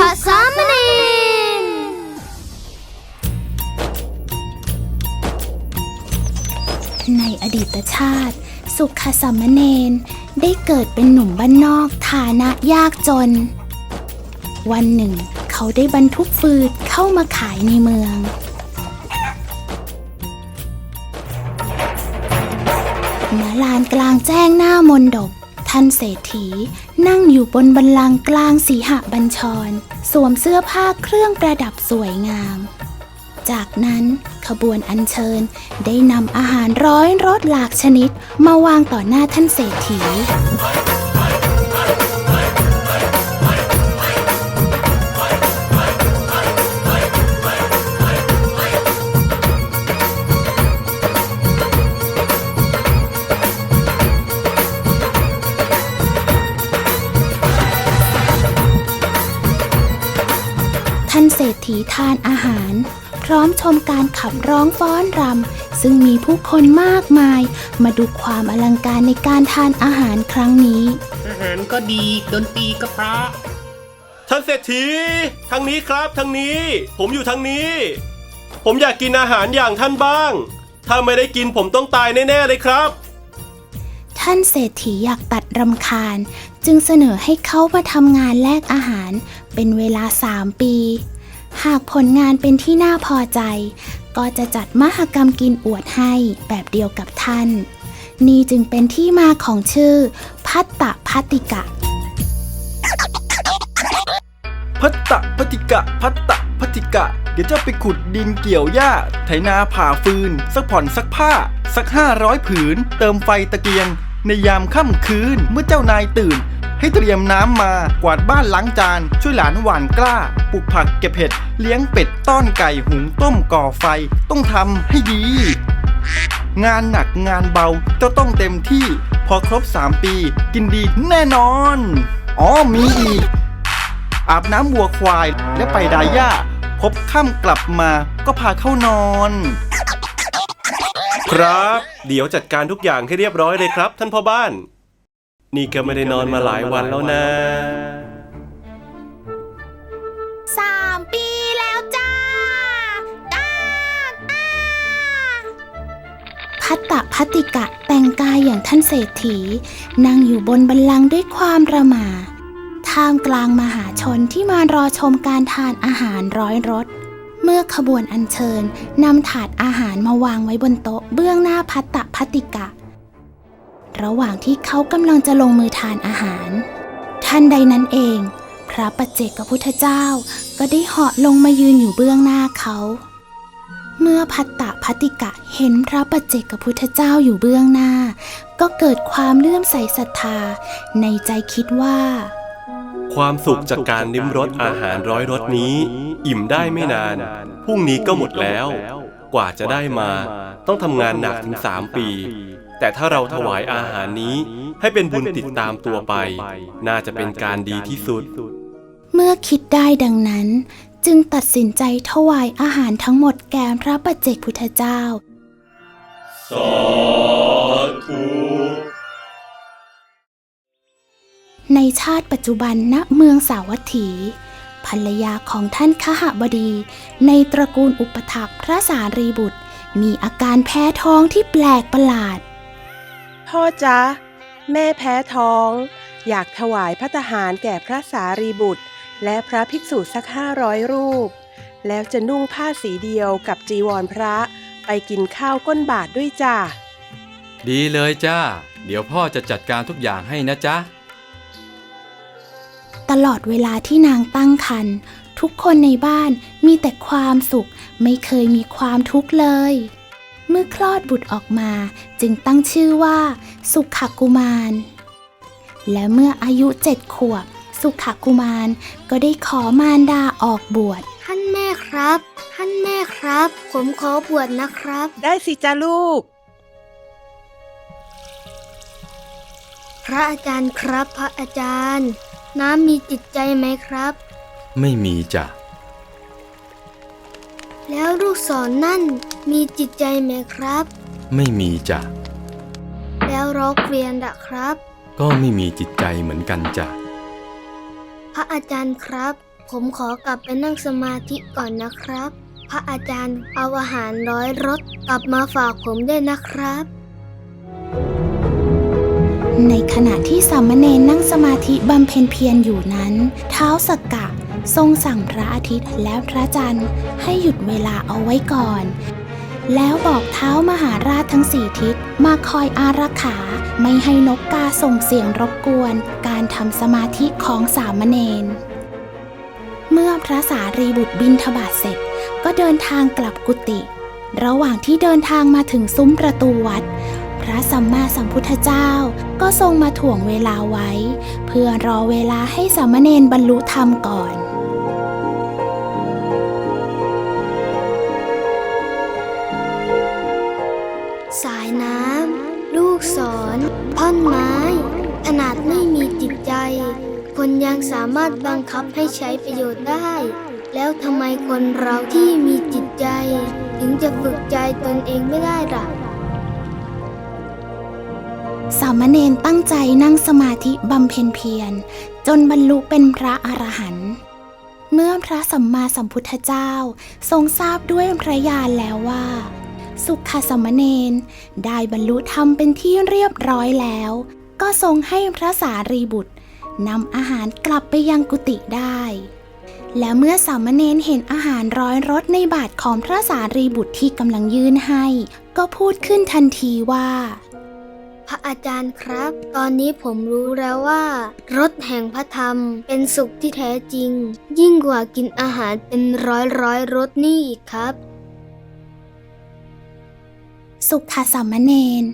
ขอซ้มเนนในอดีตชาติ สุขสามเณรได้เกิดเป็นหนุ่มบ้านนอกฐานะยากจน วันหนึ่ง เขาได้บรรทุกฟืดเข้ามาขายในเมืองมณลานกลางแจ้งหน้ามนดก ท่านเศรษฐี นั่งอยู่บนบันลังกลางสีหบัญชร สวมเสื้อผ้าเครื่องประดับสวยงาม จากนั้นขบวนอัญเชิญได้นำอาหารร้อยรสหลากชนิดมาวางต่อหน้าท่านเศรษฐี ท่านเศรษฐีทานอาหาร พร้อมชมการขับร้องฟ้อนรำซึ่งมีผู้คนมากมาย มาดูความอลังการในการทานอาหารครั้งนี้ อาหารก็ดีดนตรีก็เพราะ ท่านเศรษฐีทางนี้ครับทางนี้ ผมอยู่ทางนี้ ผมอยากกินอาหารอย่างท่านบ้าง ถ้าไม่ได้กินผมต้องตายแน่ๆเลยครับ ท่านเศรษฐีอยากตัดรำคาญ จึงเสนอให้เขามาทำงานแลกอาหารเป็นเวลาสามปี หากผลงานเป็นที่น่าพอใจ ก็จะจัดมหกรรมกินอวดให้แบบเดียวกับท่าน นี่จึงเป็นที่มาของชื่อ พัตตะพัตติกะ พัตตะพัติกะ พัตตะพัติกะ เดี๋ยวเจ้าไปขุดดินเกี่ยวหญ้า ไถนาผ่าฟืน สักผ่อนสักผ้า สักห้าร้อยผืน เติมไฟตะเกียง ในยามค่ำคืนเมื่อเจ้านายตื่น ให้เตรียมน้ำมากวาดบ้านล้างจาน ช่วยหลานหว่านกล้าปลูกผักเก็บเห็ด เลี้ยงเป็ดต้อนไก่หุงต้มก่อไฟ ต้องทำให้ดี งานหนักงานเบาจ้าต้องเต็มที่ พอครบ 3 ปี กินดีแน่นอน อ๋อมีอีก อาบน้ำวัวควายและไปดาย่าพบค่ำกลับมาก็พาเข้านอน ครับ เดี๋ยวจัดการทุกอย่างให้เรียบร้อยเลยครับ ท่านพ่อบ้าน นี่ก็ไม่ได้นอนมาหลายวันแล้วนะ สามปีแล้วจ้าก้าก้าพัตตะพัตติกะแต่งกายอย่างท่านเศรษฐี นั่งอยู่บนบันลังก์ด้วยความระหม่าท่ามกลางมหาชนที่มารอชมการทานอาหารร้อยรส เมื่อขบวนอัญเชิญนำถาดอาหารมาวางไว้บนโต๊ะเบื้องหน้าพัตตะพัติกะ ระหว่างที่เขากำลังจะลงมือทานอาหาร ท่านใดนั้นเอง พระปัจเจกพุทธเจ้าก็ได้เหาะลงมายืนอยู่เบื้องหน้าเขา เมื่อพัตตะพัตติกะเห็นพระปัจเจกพุทธเจ้าอยู่เบื้องหน้า ก็เกิดความเลื่อมใสศรัทธา ในใจคิดว่า ความสุขจากการลิ้มรสอาหารร้อยรสนี้ อิ่มได้ไม่นาน พรุ่งนี้ก็หมดแล้ว กว่าจะได้มา ต้องทำงานหนักถึงสามปี แต่ถ้าเราถวายอาหารนี้ ให้เป็นบุญติดตามตัวไป น่าจะเป็นการดีที่สุด เมื่อคิดได้ดังนั้น จึงตัดสินใจถวายอาหารทั้งหมดแก่พระปัจเจกพุทธเจ้า สาธุ ในชาติปัจจุบันณเมืองสาวัตถี ภรรยาของท่านขหบดี ในตระกูลอุปถักพระสารีบุตร มีอาการแพ้ท้องที่แปลกประหลาด พ่อจ๊ะ แม่แพ้ท้อง อยากถวายพระทหารแก่พระสารีบุตร และพระภิกษุสักห้าร้อยรูป แล้วจะนุ่งผ้าสีเดียวกับจีวรพระไปกินข้าวก้นบาทด้วยจ้ะดีเลยจ้า เดี๋ยวพ่อจะจัดการทุกอย่างให้นะจ๊ะต ลอดเวลาที่นางตั้งครรภ์ทุกคนในบ้านมีแต่ความสุข ไม่เคยมีความทุกข์เลย เมื่อคลอดบุตรออกมาจึงตั้งชื่อว่า สุขกุมาร และเมื่ออายุเจ็ดขวบ สุขกุมารก็ได้ขอมารดาออกบวชท่านแม่ครับ ท่านแม่ครับ ผมขอบวชนะครับ ได้สิจ้าลูก พระอาจารย์ครับพระอาจารย์ น้ำมีจิตใจไหมครับ ไม่มีจ้ะ แล้วลูกศรนนั่นมีจิตใจไหมครับ ไม่มีจ้ะ แล้วร็อกเวียนดะครับ ก็ไม่มีจิตใจเหมือนกันจ้ะ พระอาจารย์ครับ ผมขอกลับไปนั่งสมาธิก่อนนะครับ พระอาจารย์เอาอาหารร้อยรสกลับมาฝากผมด้วยนะครับ ในขณะที่สามเณรนั่งสมาธิบำเพ็ญเพียรอยู่นั้น เท้าสกกะทรงสั่งพระอาทิตย์และพระจันทร์ให้หยุดเวลาเอาไว้ก่อน แล้วบอกเท้ามหาราชทั้งสี่ทิศมาคอยอารักขาไม่ให้นกกาส่งเสียงรบกวน การทำสมาธิของสามเณร เมื่อพระสารีบุตรบินทบาทเสร็จ ก็เดินทางกลับกุฏิระหว่างที่เดินทางมาถึงซุ้มประตูวัด พระสัมมาสัมพุทธเจ้า ก็ทรงมาถ่วงเวลาไว้ เพื่อรอเวลาให้สามเณรบรรลุธรรมก่อนสายน้ำ ลูกศรท่อนไม้ ขนาดไม่มีจิตใจ คนยังสามารถบังคับให้ใช้ประโยชน์ได้ แล้วทำไมคนเราที่มีจิตใจ ถึงจะฝึกใจตนเองไม่ได้ล่ะ สามเณรตั้งใจนั่งสมาธิบำเพ็ญเพียร จนบรรลุเป็นพระอรหันต์เมื่อพระสัมมาสัมพุทธเจ้าทรงทราบด้วยพระญาณแล้วว่า สุขสามเณรได้บรรลุธรรมเป็นที่เรียบร้อยแล้ว ก็ทรงให้พระสารีบุตรนำอาหารกลับไปยังกุฏิได้ และเมื่อสามเณรเห็นอาหารร้อยรสในบาทของพระสารีบุตรที่กำลังยื่นให้ ก็พูดขึ้นทันทีว่า พระอาจารย์ครับ ตอนนี้ผมรู้แล้วว่า รสแห่งพระธรรมเป็นสุขที่แท้จริง ยิ่งกว่ากินอาหารเป็นร้อยร้อยรสนี่อีกครับ สุขสามเณร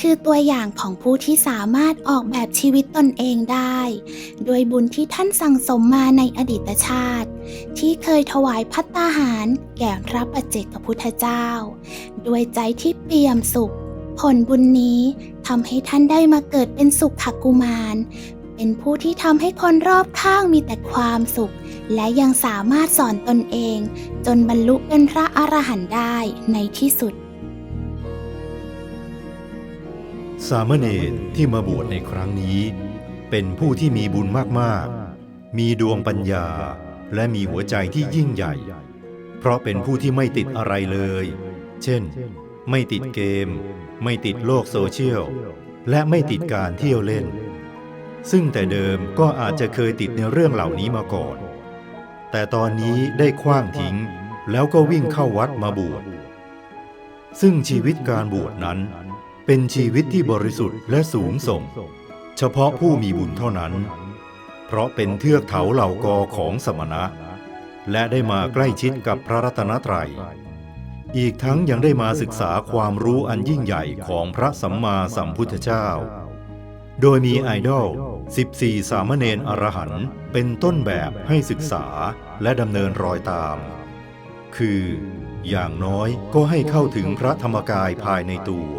คือตัวอย่างของผู้ที่สามารถออกแบบชีวิตตนเองได้ โดยบุญที่ท่านสั่งสมมาในอดีตชาติ ที่เคยถวายพัตตาหาร แก่พระปัจเจกพุทธเจ้า ด้วยใจที่เปี่ยมสุข ผลบุญนี้ ทำให้ท่านได้มาเกิดเป็นสุขกุมาร เป็นผู้ที่ทำให้คนรอบข้างมีแต่ความสุข และยังสามารถสอนตนเอง จนบรรลุเป็นพระอรหันต์ได้ในที่สุด สามเณรที่มาบวชในครั้งนี้ เป็นผู้ที่มีบุญมากๆ มีดวงปัญญาและมีหัวใจที่ยิ่งใหญ่ เพราะเป็นผู้ที่ไม่ติดอะไรเลย เช่น ไม่ติดเกม ไม่ติดโลกโซเชียล และไม่ติดการเที่ยวเล่น ซึ่งแต่เดิมก็อาจจะเคยติดในเรื่องเหล่านี้มาก่อน แต่ตอนนี้ได้คว้างทิ้ง แล้วก็วิ่งเข้าวัดมาบวช ซึ่งชีวิตการบวชนั้น เป็นชีวิตที่บริสุทธิ์และสูงส่ง เฉพาะผู้มีบุญเท่านั้น เพราะเป็นเทือกเขาเหล่ากอของสมณะ และได้มาใกล้ชิดกับพระรัตนตรัย อีกทั้งยังได้มาศึกษาความรู้อันยิ่งใหญ่ของพระสัมมาสัมพุทธเจ้า โดยมีไอดอล 14 สามเณรอรหันต์เป็นต้นแบบให้ศึกษาและดำเนินรอยตาม คือ อย่างน้อยก็ให้เข้าถึงพระธรรมกายภายในตัว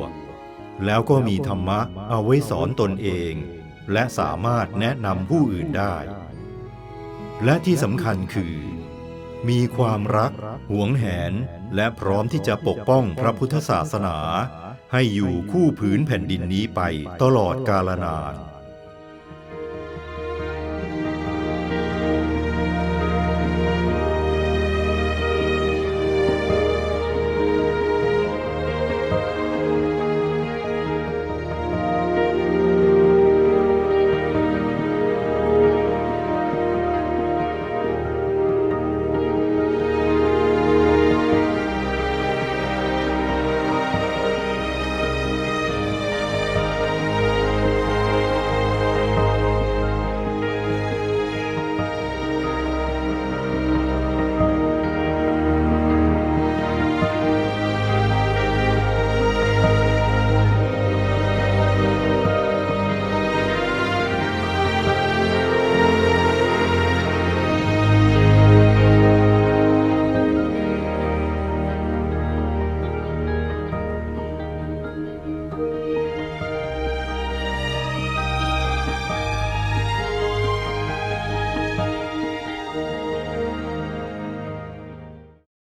แล้วก็มีธรรมะเอาไว้สอนตนเอง และสามารถแนะนำผู้อื่นได้ และที่สำคัญคือ มีความรัก หวงแหน และพร้อมที่จะปกป้องพระพุทธศาสนา ให้อยู่คู่ผืนแผ่นดินนี้ไปตลอดกาลนาน